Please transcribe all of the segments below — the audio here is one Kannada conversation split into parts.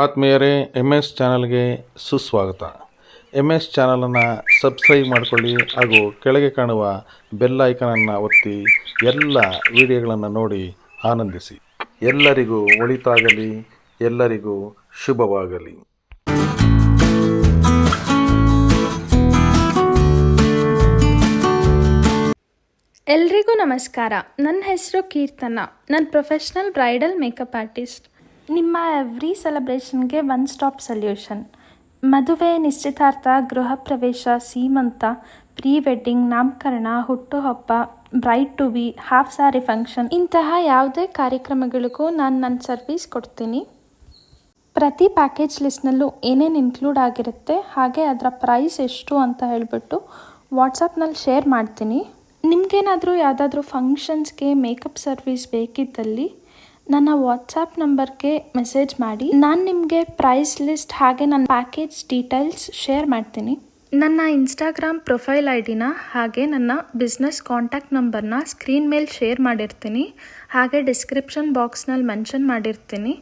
ಆತ್ಮೀಯರೇ ಎಂ ಎಸ್ ಚಾನಲ್ಗೆ ಸುಸ್ವಾಗತ. ಎಂ ಎಸ್ ಚಾನಲನ್ನು ಸಬ್ಸ್ಕ್ರೈಬ್ ಮಾಡಿಕೊಳ್ಳಿ ಹಾಗೂ ಕೆಳಗೆ ಕಾಣುವ ಬೆಲ್ ಐಕನನ್ನು ಒತ್ತಿ ಎಲ್ಲ ವಿಡಿಯೋಗಳನ್ನು ನೋಡಿ ಆನಂದಿಸಿ. ಎಲ್ಲರಿಗೂ ಒಳಿತಾಗಲಿ, ಎಲ್ಲರಿಗೂ ಶುಭವಾಗಲಿ. ಎಲ್ರಿಗೂ ನಮಸ್ಕಾರ. ನನ್ನ ಹೆಸರು ಕೀರ್ತನ. ನಾನು ಪ್ರೊಫೆಷ್ನಲ್ ಬ್ರೈಡಲ್ ಮೇಕಪ್ ಆರ್ಟಿಸ್ಟ್. ನಿಮ್ಮ ಎವ್ರಿ ಸೆಲೆಬ್ರೇಷನ್ಗೆ ಒನ್ ಸ್ಟಾಪ್ ಸೊಲ್ಯೂಷನ್ ಮದುವೆ, ನಿಶ್ಚಿತಾರ್ಥ, ಗೃಹ ಪ್ರವೇಶ, ಸೀಮಂತ ಪ್ರೀ ವೆಡ್ಡಿಂಗ್ ನಾಮಕರಣ, ಹುಟ್ಟುಹಬ್ಬ bride to be half sari function ಇಂತಹ ಯಾವುದೇ ಕಾರ್ಯಕ್ರಮಗಳಿಗೂ ನಾನು ನನ್ನ ಸರ್ವಿಸ್ ಕೊಡ್ತೀನಿ. ಪ್ರತಿ ಪ್ಯಾಕೇಜ್ ಲಿಸ್ಟ್ನಲ್ಲೂ ಏನೇನು ಇನ್ಕ್ಲೂಡ್ ಆಗಿರುತ್ತೆ, ಹಾಗೆ ಅದರ ಪ್ರೈಸ್ ಎಷ್ಟು ಅಂತ ಹೇಳಿಬಿಟ್ಟು ವಾಟ್ಸಪ್ನಲ್ಲಿ ಶೇರ್ ಮಾಡ್ತೀನಿ. ನಿಮಗೇನಾದರೂ ಯಾವುದಾದ್ರೂ ಫಂಕ್ಷನ್ಸ್ಗೆ ಮೇಕಪ್ ಸರ್ವಿಸ್ ಬೇಕಿದ್ದಲ್ಲಿ ನನ್ನ ವಾಟ್ಸಪ್ ನಂಬರ್ಗೆ ಮೆಸೇಜ್ ಮಾಡಿ. ನಾನು ನಿಮಗೆ ಪ್ರೈಸ್ ಲಿಸ್ಟ್ ಹಾಗೆ ನನ್ನ ಪ್ಯಾಕೇಜ್ ಡೀಟೇಲ್ಸ್ ಶೇರ್ ಮಾಡ್ತೀನಿ. ನನ್ನ ಇನ್ಸ್ಟಾಗ್ರಾಮ್ ಪ್ರೊಫೈಲ್ ಐ ಡಿನ ಹಾಗೆ ನನ್ನ ಬಿಸ್ನೆಸ್ ಕಾಂಟ್ಯಾಕ್ಟ್ ನಂಬರ್ನ ಸ್ಕ್ರೀನ್ ಮೇಲೆ ಶೇರ್ ಮಾಡಿರ್ತೀನಿ. ಹಾಗೆ ಡಿಸ್ಕ್ರಿಪ್ಷನ್ ಬಾಕ್ಸ್ನಲ್ಲಿ ಮೆನ್ಷನ್ ಮಾಡಿರ್ತೀನಿ.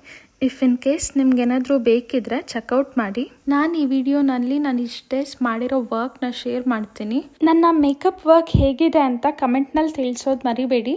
ಇಫ್ ಇನ್ ಕೇಸ್ ನಿಮ್ಗೇನಾದರೂ ಬೇಕಿದ್ರೆ ಚೆಕ್ಔಟ್ ಮಾಡಿ. ನಾನು ಈ ವಿಡಿಯೋನಲ್ಲಿ ನಾನು ಇಷ್ಟೇ ಮಾಡಿರೋ ವರ್ಕ್ನ ಶೇರ್ ಮಾಡ್ತೀನಿ. ನನ್ನ ಮೇಕಪ್ ವರ್ಕ್ ಹೇಗಿದೆ ಅಂತ ಕಮೆಂಟ್ನಲ್ಲಿ ತಿಳಿಸೋದು ಮರಿಬೇಡಿ.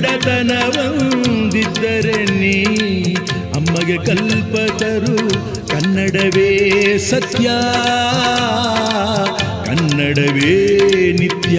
ಕನ್ನಡತನವೊಂದಿದ್ದರೆ ನೀ ಅಮ್ಮಗೆ ಕಲ್ಪತರು ಕನ್ನಡವೇ ಸತ್ಯ ಕನ್ನಡವೇ ನಿತ್ಯ.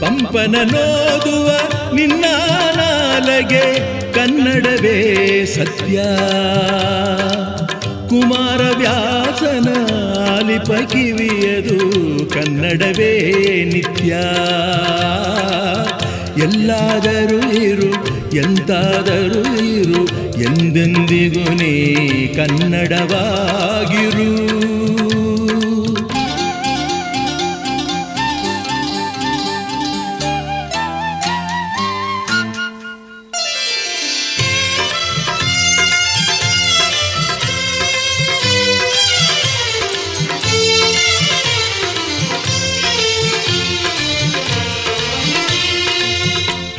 ಪಂಪನ ನೋದುವ ನಿನ್ನ ನಾಲಗೆ ಕನ್ನಡವೇ ಸತ್ಯ. ಕುಮಾರ ವ್ಯಾಸನ ಕಿವಿಯದು ಕನ್ನಡವೇ ನಿತ್ಯ. ಎಲ್ಲಾದರೂ ಇರು, ಎಂತಾದರೂ ಇರು, ಎಂದೆಂದಿಗೂ ನೀ ಕನ್ನಡವಾಗಿರು.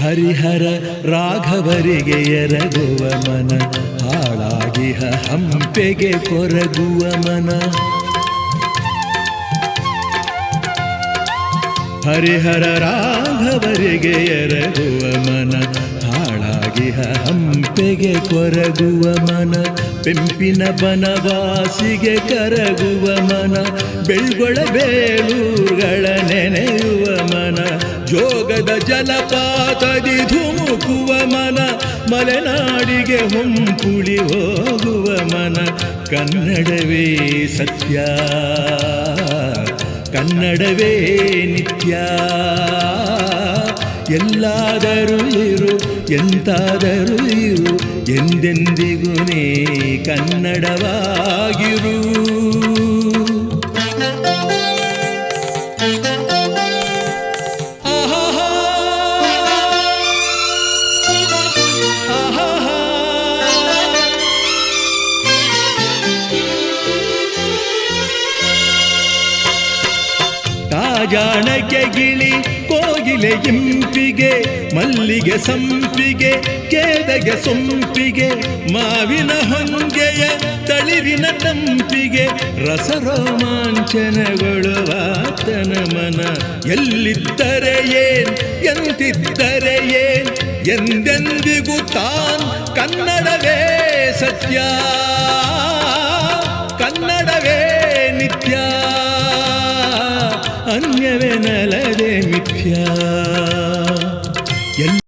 ಹರಿಹರ ರಾಘವರಿಗೆ ಎರಗುವ ಮನ ಹಾಳಾಗಿಹ ಹಂಪೆಗೆ ಕೊರಗುವ ಮನ. ಹರಿಹರ ರಾಘವರಿಗೆ ಎರಗುವ ಮನ ಹಾಳಾಗಿಹ ಹಂಪೆಗೆ ಕೊರಗುವ ಮನ. ಪೆಂಪಿನ ಬನವಾಸಿಗೆ ಕರಗುವ ಮನ, ಬೆಳ್ಗೊಳ ಬೇಲೂರುಗಳ ನೆನೆಯುವ ಮನ. ಜೋಗದ ಜಲಪಾತದಿ ಧುಮುಕುವ ಮನ, ಮಲೆನಾಡಿಗೆ ಹೊಂಪುಳಿ ಹೋಗುವ ಮನ. ಕನ್ನಡವೇ ಸತ್ಯ, ಕನ್ನಡವೇ ನಿತ್ಯ. ಎಲ್ಲಾದರೂ ಇರು, ಎಂತಾದರೂ ಇರು, ಎಂದೆಂದಿಗೂ ನೀ ಕನ್ನಡವಾಗಿರು. ತಾಜಾಣಕ್ಕೆ ಗಿಳಿ ಕೋಗಿಲೆ ಇಂಪಿಗೆ, ಮಲ್ಲಿಗೆ ಸಂಪಿಗೆ, ಕೇದಗೆ ಸೊಂಪಿಗೆ, ಮಾವಿನ ಹೊಂಗೆಯ ತಳಿರಿನ ತಂಪಿಗೆ ರಸರೋಮಾಂಚನಗೊಳ್ಳುವಾತನ ಮನ ಎಲ್ಲಿದ್ದರೆ ಏನ್, ಎಂತಿದ್ದರೆ ಏನ್, ಎಂದೆಂದಿಗೂ ತಾನ್ ಕನ್ನಡವೇ ಸತ್ಯ, ಕನ್ನಡವೇ ನಿತ್ಯ. ಅನ್ಯವೇ ನಲದೆ ಮಿಥ್ಯಾ